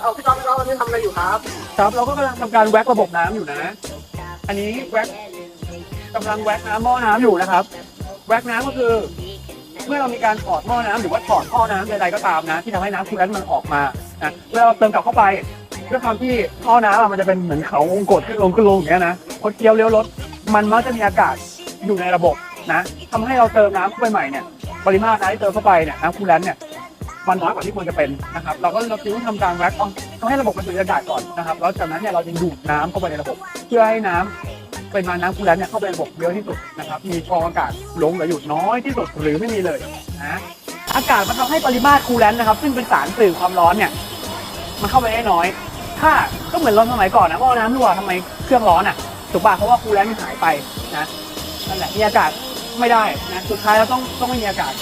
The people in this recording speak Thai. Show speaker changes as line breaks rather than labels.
เอาพี่ต๊อบพี่ต๊อบวันนี้ทำอะไรอยู่ครับ
ครับเราก็กำลังทำการแว็กระบบน้ำอยู่นะ อันนี้แว็กกำลังแว็กน้ำหม้อน้ำอยู่นะครับ แว็กน้ำก็คือ เมื่อเรามีการถอดหม้อน้ำหรือว่าถอดท่อน้ำใดๆก็ตามนะ ที่ทำให้น้ำคูลแลนต์มันออกมานะเวลาเราเติมกลับเข้าไปด้วยความที่ท่อน้ำอะมันจะเป็นเหมือนเขาวงกดขึ้นลงขึ้นลงอย่างเงี้ยนะพอเคี้ยวเลี้ยวรถมันมักจะมีอากาศอยู่ในระบบนะทำให้เราเติมน้ำเข้าไปใหม่เนี่ยปริมาตรน้ำที่เติมเข้าไปเนี่ยน้ำคูลแลนต์เนี่ย มันน้อยกว่าที่ควรจะเป็นนะครับเราก็เราจึงต้องทำการแว็กต้องต้องให้ระบบมันสูดอากาศก่อนนะครับแล้วจากนั้นเนี่ยเราจะดูดน้ำเข้าไปในระบบ เพื่อให้น้ำปริมาน้ำคูลแลนต์เนี่ยเข้าไปในระบบเยอะที่สุดนะครับมีฟองอากาศหลงเหลืออยู่น้อยที่สุดหรือไม่มีเลยนะอากาศมันทำให้ปริมาตรคูลแลนต์นะครับ ซึ่งเป็นสารสื่อความร้อนเนี่ยมันเข้าไปได้น้อย ถ้าก็เหมือนรถสมัยก่อนนะหม้อน้ำรั่วทำไมเครื่องร้อนอะถูกป่ะเพราะว่าคูลแลนต์มันหายไปนะนั่นแหละมีอากาศไม่ได้นะสุดท้ายเราต้องต้องไม่มีอากาศ